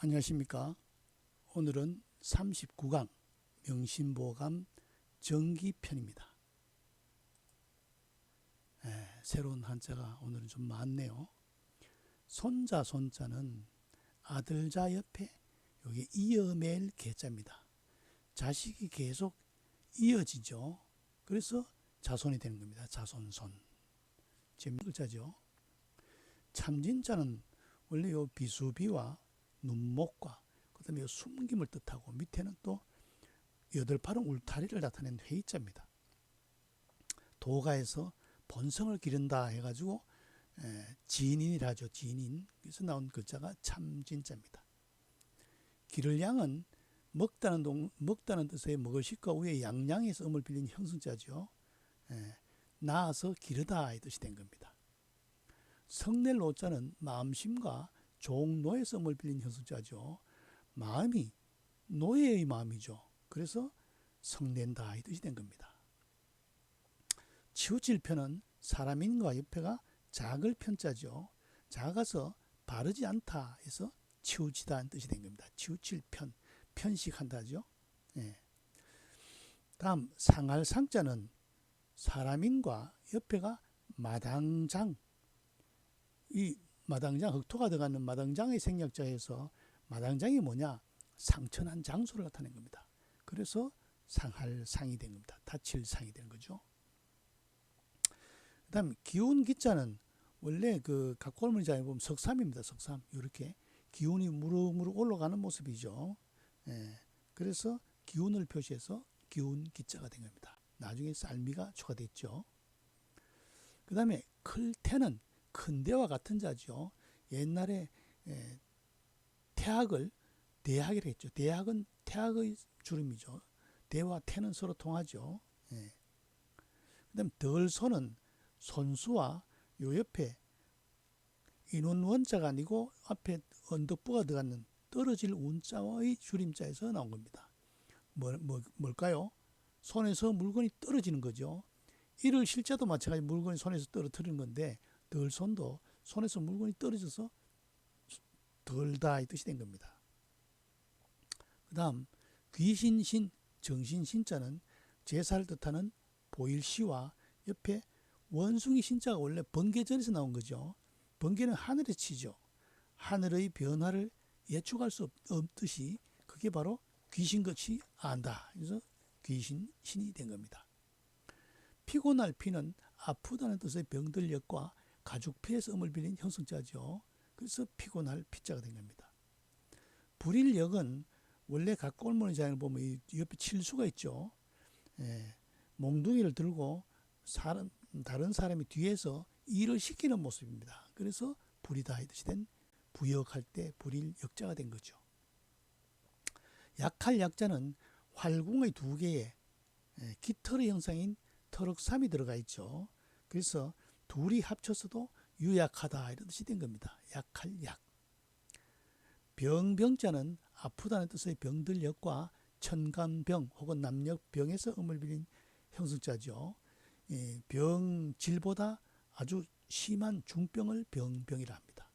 안녕하십니까. 오늘은 39강 명심보감 정기편입니다. 에, 새로운 한자가 오늘은 좀 많네요. 손자 손자는 아들자 옆에 여기 이어맬 개자입니다. 자식이 계속 이어지죠. 그래서 자손이 되는 겁니다. 자손손. 재밌는 글자죠. 참진자는 원래 요 비수비와 눈목과 그다음에 요 숨김을 뜻하고 밑에는 또 여덟 팔은 울타리를 나타내는 회의자입니다. 도가에서 본성을 기른다 해가지고 에, 진인이라죠. 진인. 그래서 나온 글자가 참진자입니다. 기를 양은 먹다는 동, 먹다는 뜻의 먹을 식과 위에 양양에서 음을 빌린 형성자죠. 에, 나아서 기르다 이 뜻이 된 겁니다. 성낼 노자는 마음심과 종노의 썸을 빌린 현수자죠. 마음이 노예의 마음이죠. 그래서 성낸다 이 뜻이 된 겁니다. 치우칠 편은 사람인과 옆에가 작을 편자죠. 작아서 바르지 않다 해서 치우치다 는 뜻이 된 겁니다. 치우칠 편, 편식한다죠. 예. 다음 상할 상자는 사람인과 옆에가 마당장 이 마당장 흑토가 들어가는 마당장의 생략자에서 마당장이 뭐냐 상천한 장소를 나타낸 겁니다. 그래서 상할 상이 된 겁니다. 다칠 상이 되는 거죠. 그다음 기운 기자는 원래 그 각골문자에 보면 석삼입니다. 석삼 이렇게 기운이 무르무르 올라가는 모습이죠. 예. 그래서 기운을 표시해서 기운 기자가 된 겁니다. 나중에 쌀미가 추가됐죠. 그 다음에 클테는 큰 대와 같은 자죠. 옛날에 에, 태학을 대학이라 했죠. 대학은 태학의 주름이죠. 대와 태는 서로 통하죠. 예. 그다음 덜소는 손수와 요 옆에 인원 원자가 아니고 앞에 언덕부가 들어가는 떨어질 운자와의 줄임자에서 나온 겁니다. 뭐, 뭐, 뭘까요? 손에서 물건이 떨어지는 거죠. 이를 실자도 마찬가지 물건이 손에서 떨어뜨리는 건데 덜 손도 손에서 물건이 떨어져서 덜다 이 뜻이 된 겁니다. 그 다음 귀신신 정신신자는 제사를 뜻하는 보일시와 옆에 원숭이 신자가 원래 번개전에서 나온 거죠. 번개는 하늘에 치죠. 하늘의 변화를 예측할 수 없듯이 그게 바로 귀신같이 안다. 그래서 귀신 신이 된 겁니다. 피곤할 피는 아프다는 뜻의 병들력과 가죽피에서 음을 빌린 형성자죠. 그래서 피곤할 피자가 된 겁니다. 불일력은 원래 각골문의 장을 보면 이 옆에 칠수가 있죠. 예, 몽둥이를 들고 사람, 다른 사람이 뒤에서 일을 시키는 모습입니다. 그래서 불이다 이 뜻이 된 부역할 때 불일 역자가 된 거죠. 약할 약자는 활궁의 두 개에 예, 깃털의 형상인 터럭삼이 들어가 있죠. 그래서 둘이 합쳐서도 유약하다 이런 뜻이 된 겁니다. 약할 약. 병병자는 아프다는 뜻의 병들력과 천간병 혹은 남력병에서 음을 빌린 형성자죠. 예, 병질보다 아주 심한 중병을 병병이라 합니다.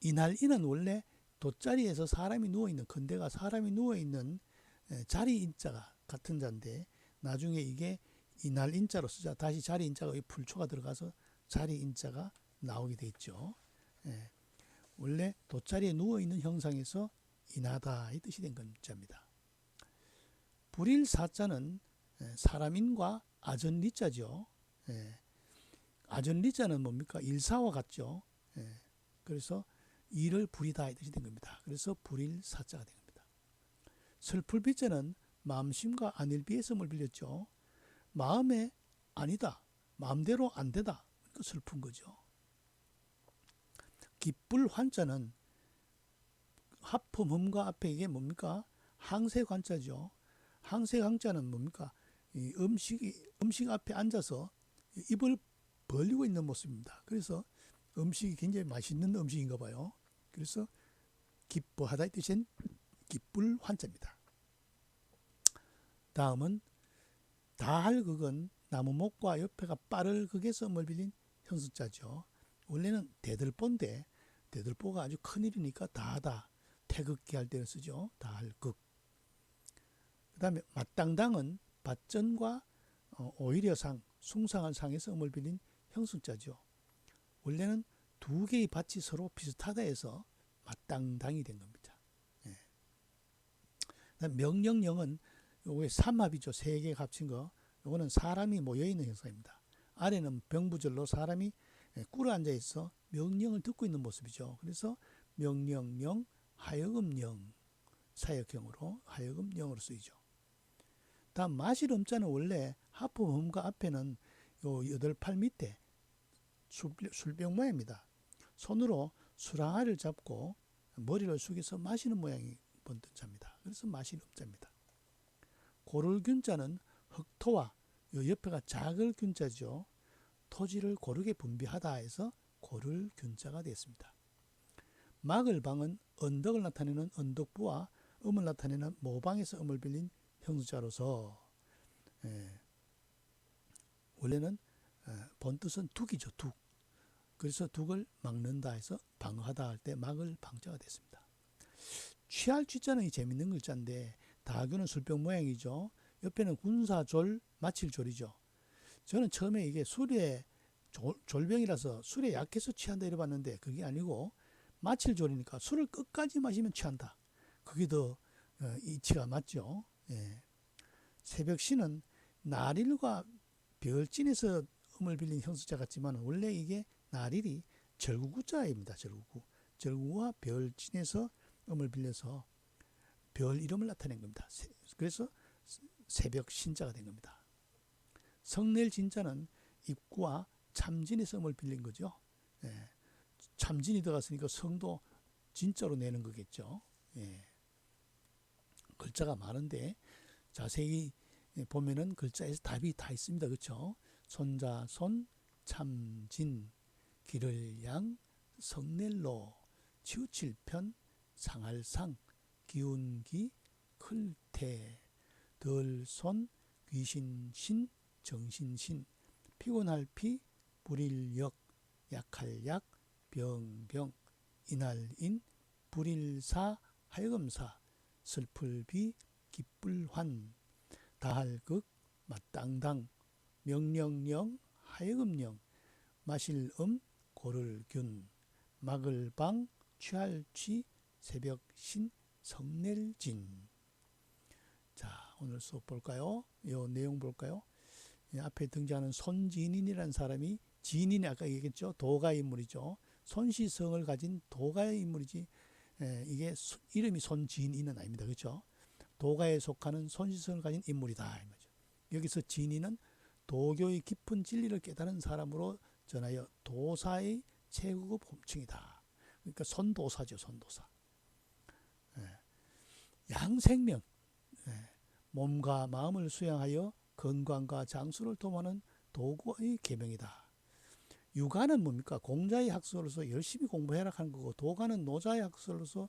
이날 이는 원래 돗자리에서 사람이 누워 있는 근대가 사람이 누워 있는 예, 자리 인자가 같은 자인데 나중에 이게 이날 인자로 쓰자 다시 자리 인자가 불초가 들어가서 자리 인자가 나오게 됐죠. 예. 원래 돗자리에 누워 있는 형상에서 인하다 이 뜻이 된 글자입니다. 불일 사자는 예, 사람인과 아전리자죠. 예. 아전리자는 뭡니까? 일사와 같죠. 예. 그래서 일을 불이다 이 뜻이 된 겁니다. 그래서 불일 사자가 된 겁니다. 슬플비자는 마음심과 안일비에서을 빌렸죠. 마음에 아니다. 마음대로 안 되다. 그 슬픈 거죠. 기쁠 환자는 하품음과 앞에 이게 뭡니까? 항색 환자는 뭡니까? 이 음식이 음식 앞에 앉아서 입을 벌리고 있는 모습입니다. 그래서 음식이 굉장히 맛있는 음식인가 봐요. 그래서 기뻐하다 이 뜻은 기쁠 환자입니다. 다음은 다할 극은 나무목과 옆에가 빠를 극에서 뭘 빌린 현수자죠. 원래는 대들보인데 대들보가 아주 큰일이니까 다하다. 태극기 할 때는 쓰죠. 다할 극. 그 다음에 마땅당은 밭전과 어, 오히려 상, 숭상한 상에서 음을 빌린 형승자죠. 원래는 두 개의 밭이 서로 비슷하다 해서 마땅당이 된 겁니다. 예. 명령령은 요게 삼합이죠. 세 개가 합친 거. 요거는 사람이 모여 있는 형상입니다. 아래는 병부절로 사람이 예, 꿇어 앉아 있어 명령을 듣고 있는 모습이죠. 그래서 명령령, 하여금령, 사역형으로 하여금령으로 쓰이죠. 다음 마실 음자는 원래 하품음과 앞에는 요 여덟 팔 밑에 술병 모양입니다. 손으로 수랑아를 잡고 머리를 숙여서 마시는 모양이 번든 자입니다. 그래서 마실 음자입니다. 고를 균자는 흑토와 요 옆에가 작을 균자죠. 토지를 고르게 분비하다 해서 고를 균자가 됐습니다. 막을 방은 언덕을 나타내는 언덕부와 음을 나타내는 모방에서 음을 빌린 형수자로서 예, 원래는 예, 본 뜻은 둑이죠 둑. 그래서 둑을 막는다 해서 방어하다 할 때 막을 방자가 됐습니다. 취할 취자는 이 재밌는 글자인데 다교는 술병 모양이죠. 옆에는 군사졸 마칠졸이죠. 저는 처음에 이게 술에 졸, 병이라서 술에 약해서 취한다 이래 봤는데 그게 아니고 마칠졸이니까 술을 끝까지 마시면 취한다. 그게 더 어, 이치가 맞죠. 예. 새벽시는 나릴과 별진에서 음을 빌린 형수자 같지만 원래 이게 나릴이 절구구자입니다. 절구구. 절구와 별진에서 음을 빌려서 별 이름을 나타낸 겁니다. 그래서 새벽 신자가 된 겁니다. 성낼 진자는 입구와 참진에서 음을 빌린 거죠. 예. 참진이 들어갔으니까 성도 진짜로 내는 거겠죠. 예. 글자가 많은데 자세히 보면은 글자에서 답이 다 있습니다. 그렇죠? 손자 손 참진 길을 양 성넬로 치우칠 편 상할상 기운기 클태 덜손 귀신신 정신신. 피곤할 피 불일역 약할 약 병병. 이날인 불일사 하여금사. 슬플비 기쁠환. 다할극 마땅당. 명령령 하여금령 마실음 고를균. 막을방 취할취 새벽신 성nel진 자 오늘 수업 볼까요? 요 내용 볼까요? 앞에 등장하는 손진인이라는 사람이 진인이 아까 얘기했죠. 도가 인물이죠. 손시성을 가진 도가의 인물이지 예, 이게 수, 이름이 손진인은 아닙니다. 그렇죠? 도가에 속하는 손시성을 가진 인물이다. 여기서 진인은 도교의 깊은 진리를 깨달은 사람으로 전하여 도사의 최고급 홈층이다. 그러니까 선도사죠. 선도사. 예. 양생명. 예. 몸과 마음을 수양하여 건강과 장수를 도모하는 도구의 계명이다. 육아는 뭡니까? 공자의 학설로서 열심히 공부해라 하는 거고 도가는 노자의 학설로서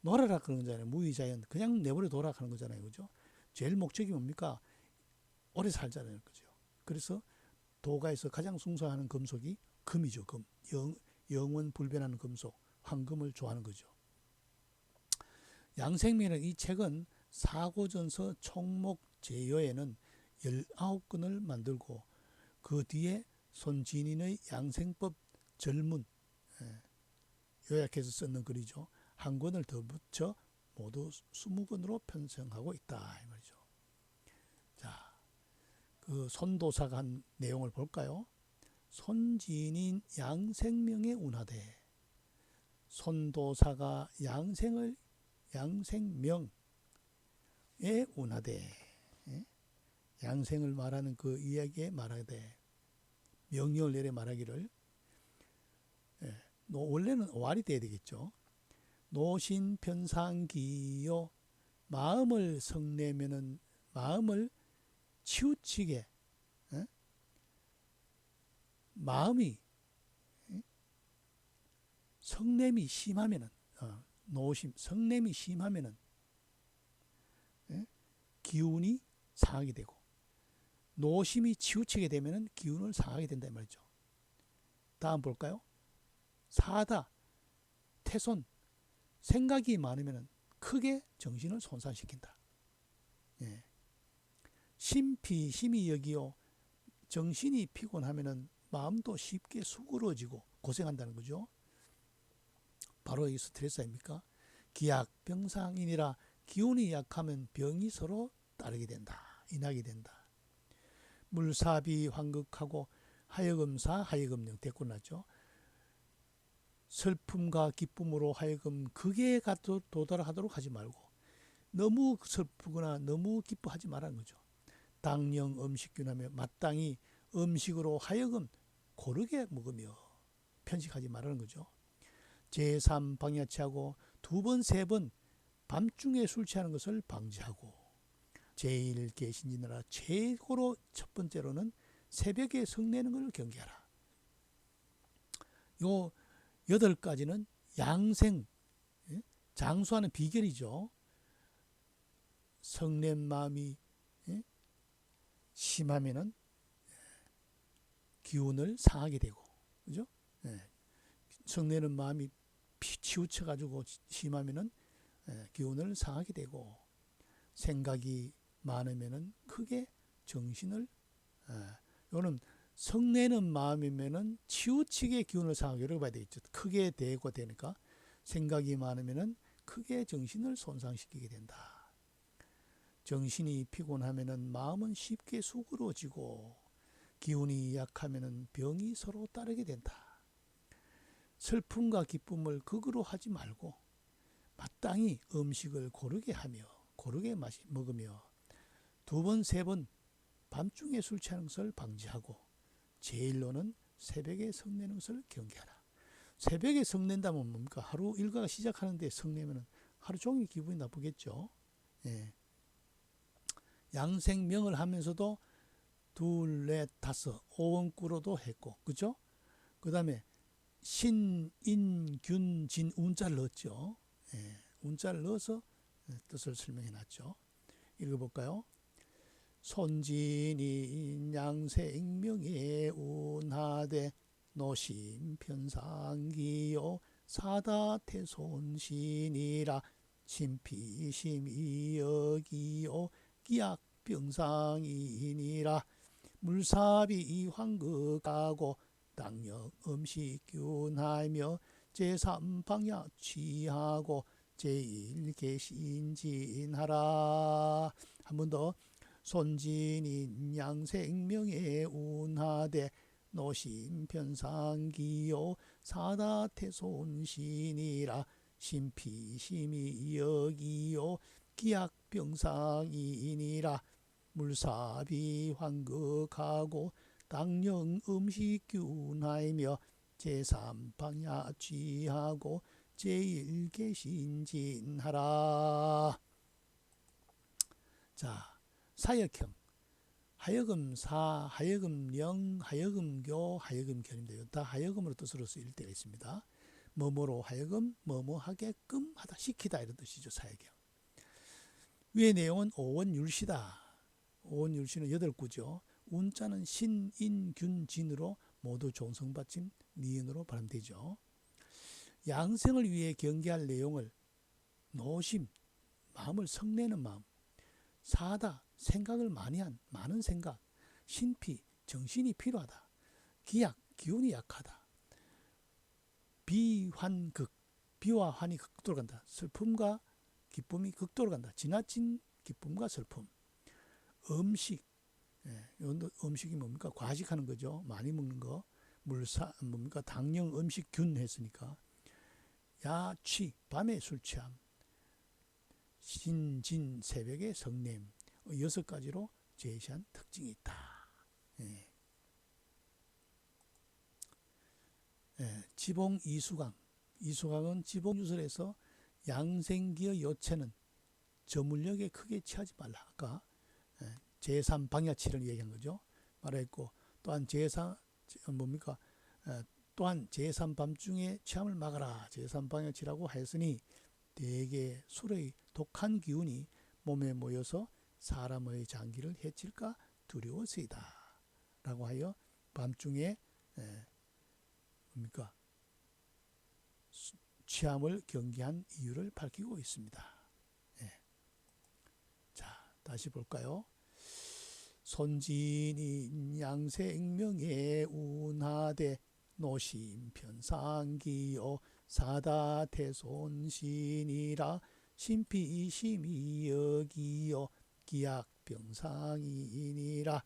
놀아라 그런 거잖아요. 무의자연 그냥 내버려 둬라 하는 거잖아요. 그죠? 제일 목적이 뭡니까? 오래 살자는 거죠. 그래서 도가에서 가장 숭상하는 금속이 금이죠. 금. 영, 영원 불변하는 금속. 황금을 좋아하는 거죠. 양생민은 이 책은 사고전서 총목 제여에는 19권을 만들고 그 뒤에 손진인의 양생법 절문 예, 요약해서 썼는 글이죠. 한 권을 더 붙여 모두 20권으로 편성하고 있다 이 말이죠. 자, 그 손도사가 한 내용을 볼까요? 손진인 양생명의 운하대 손도사가 양생을 양생명의 운하대 예? 양생을 말하는 그 이야기에 말하되 명령을 내려 말하기를 예, 원래는 오알이 돼야 되겠죠. 노신 편상기요 마음을 성내면은 마음을 치우치게 예? 마음이 예? 성냄이 심하면은 어, 노심 성냄이 심하면은 예? 기운이 상하게 되고 노심이 치우치게 되면 기운을 상하게 된다 말이죠. 다음 볼까요? 사다 태손 생각이 많으면 크게 정신을 손상시킨다. 예. 심피 심히 여기요 정신이 피곤하면은 마음도 쉽게 수그러지고 고생한다는 거죠. 바로 이 스트레스 아닙니까? 기약 병상이니라 기운이 약하면 병이 서로 따르게 된다. 인하게 된다. 물사비 환극하고 하여금사 하여금령 됐고 나죠. 슬픔과 기쁨으로 하여금 극에 도달하도록 하지 말고 너무 슬프거나 너무 기뻐하지 말라는 거죠. 당령 음식균하며 마땅히 음식으로 하여금 고르게 먹으며 편식하지 말라는 거죠. 제3 방야치하고 두 번, 세 번 밤중에 술 취하는 것을 방지하고 제일 계신지나라 최고로 첫 번째로는 새벽에 성내는 것을 경계하라. 요 여덟 가지는 양생 예? 장수하는 비결이죠. 성낸 마음이 예? 심하면은 기운을 상하게 되고 그죠? 예. 성내는 마음이 치우쳐 가지고 심하면은 기운을 상하게 되고 생각이 많으면은 크게 정신을 요는 성내는 마음이면은 치우치게 기운을 이렇게 봐야 되겠죠. 크게 되고 되니까 생각이 많으면은 크게 정신을 손상시키게 된다. 정신이 피곤하면은 마음은 쉽게 수그러지고 기운이 약하면은 병이 서로 따르게 된다. 슬픔과 기쁨을 극으로 하지 말고 마땅히 음식을 고르게 하며 고르게 마시 먹으며 두 번 세 번 밤중에 술 취하는 것을 방지하고 제일로는 새벽에 성내는 것을 경계하라. 새벽에 성낸다면 뭡니까? 하루 일과가 시작하는데 성내면 하루 종일 기분이 나쁘겠죠. 예. 양생명을 하면서도 둘, 넷, 다섯, 오원꾸로도 했고, 그죠? 그 다음에 신, 인, 균, 진, 운자를 넣었죠. 예, 운자를 넣어서 뜻을 설명해 놨죠. 읽어볼까요? 손진인 양생명에 운하되 노심편상기요 사다태손신이라 심피심이 여기요 기약병상이니라 물사비 환극하고 당력 음식 균하며 제3방야 취하고 제1개신진하라. 한 번 더. 손진인 양생명에 운하되 노심편상기요 사다태손신이라 심피심이 여기요 기약병상이니라. 물사비 환극하고 당령 음식균하이며 제3방야 취하고 제1개신진하라 자 사역형 하여금 사, 하여금 령, 하여금 교, 하여금 견입니다. 다 하여금으로 뜻으로 쓰일 때가 있습니다. 뭐뭐로 하여금, 뭐뭐 하게끔 하다, 시키다 이런 뜻이죠. 사역형. 위의 내용은 오원율시다. 오원율시는 여덟 구죠. 운자는 신, 인, 균, 진으로 모두 종성받침 니은으로 발음되죠. 양생을 위해 경계할 내용을 노심, 마음을 성내는 마음, 사다, 생각을 많이 한 많은 생각, 신피, 정신이 필요하다. 기약, 기운이 약하다. 비환극, 비와 환이 극도로 간다. 슬픔과 기쁨이 극도로 간다. 지나친 기쁨과 슬픔. 음식, 예, 음식이 뭡니까? 과식하는 거죠. 많이 먹는 거. 물사, 뭡니까? 당령 음식균 했으니까. 야취, 밤에 술 취함. 신진, 새벽에 성냄. 여섯 가지로 제시한 특징이 있다. 예. 예, 지봉 이수강. 이수강은 지봉 유설에서 양생기의 요체는 저물력에 크게 취하지 말라. 아까 예, 제3 방야치를 얘기한 거죠. 말했고 또한 제3 뭡니까? 예, 또한 제3 밤중에 취함을 막아라. 제3 방야치라고 하였으니 대개 술의 독한 기운이 몸에 모여서 사람의 장기를 해칠까 두려워서이다. 라고 하여 밤중에 에, 뭡니까 취함을 경계한 이유를 밝히고 있습니다. 예. 자, 다시 볼까요? 손진인 양생명에 운하되 노심편상기요 사다태손신이라 심피심이 여기요 기약병상이니라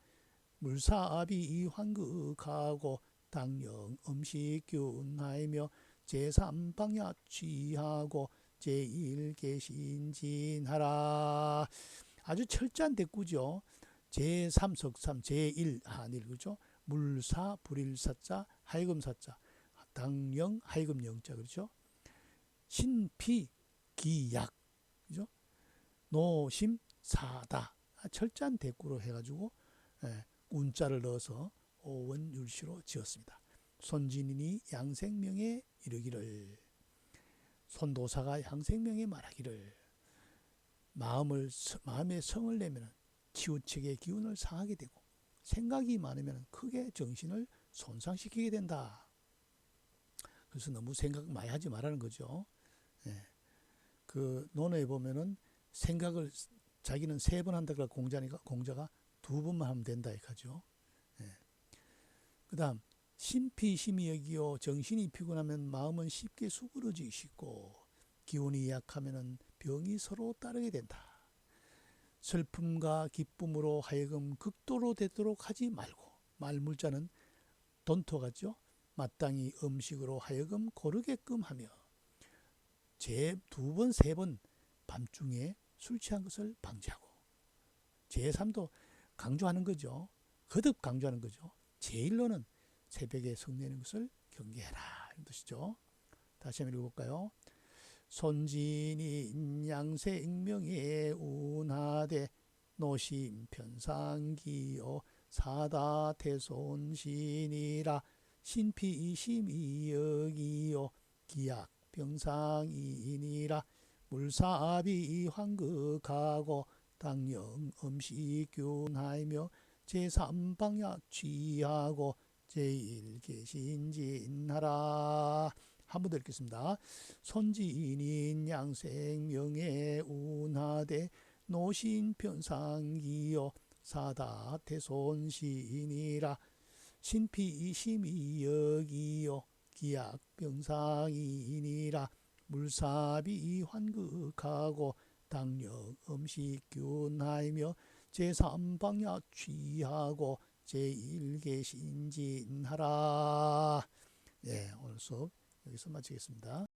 물사비 환극하고 당령 음식균하이며 제3방야 취하고 제1개신진하라 아주 철저한 대꾸죠. 제3 석삼 제1 한일 그죠? 물사 불일사자 하이금사자 당령 하이금영자 그렇죠? 신피 기약 그죠? 노심 사다 아, 철저한 대꾸로 해가지고 예, 운자를 넣어서 오원율시로 지었습니다. 손진인이 양생명에 이르기를 손도사가 양생명에 말하기를 마음을 서- 마음에 성을 내면 치우책의 기운을 상하게 되고 생각이 많으면 크게 정신을 손상시키게 된다. 그래서 너무 생각 많이 하지 말라는 거죠. 예. 그 논어에 보면은 생각을 자기는 세 번 한다 그래 공자니까 공자가 두 번만 하면 된다 이거죠. 예. 그다음 심피심이 여기요 정신이 피곤하면 마음은 쉽게 수그러지시고 기운이 약하면은 병이 서로 따르게 된다. 슬픔과 기쁨으로 하여금 극도로 되도록 하지 말고 말물자는 돈토 같죠. 마땅히 음식으로 하여금 고르게끔 하며 제 두 번 세 번 밤중에 술 취한 것을 방지하고 제3도 강조하는 거죠. 거듭 강조하는 거죠. 제1로는 새벽에 성내는 것을 경계해라 이런 뜻이죠. 다시 한번 읽어볼까요? 손진이 양생명에 운하되 노심 편상기요 사다 태손신이라 신피심이 여기요 기약병상이니라 물사비 환극하고 당령 음식균하이며 제3방야 취하고 제1개신진하라 한 번 더 읽겠습니다. 손진인 양생명에 운하되 노신 편상기요 사다 태손신이라 신피심이 여기요 기약병상이니라 물사비 환극하고 당력 음식균하이며 제3방야 취하고 제1개 신진하라 예, 오늘 수업 여기서 마치겠습니다.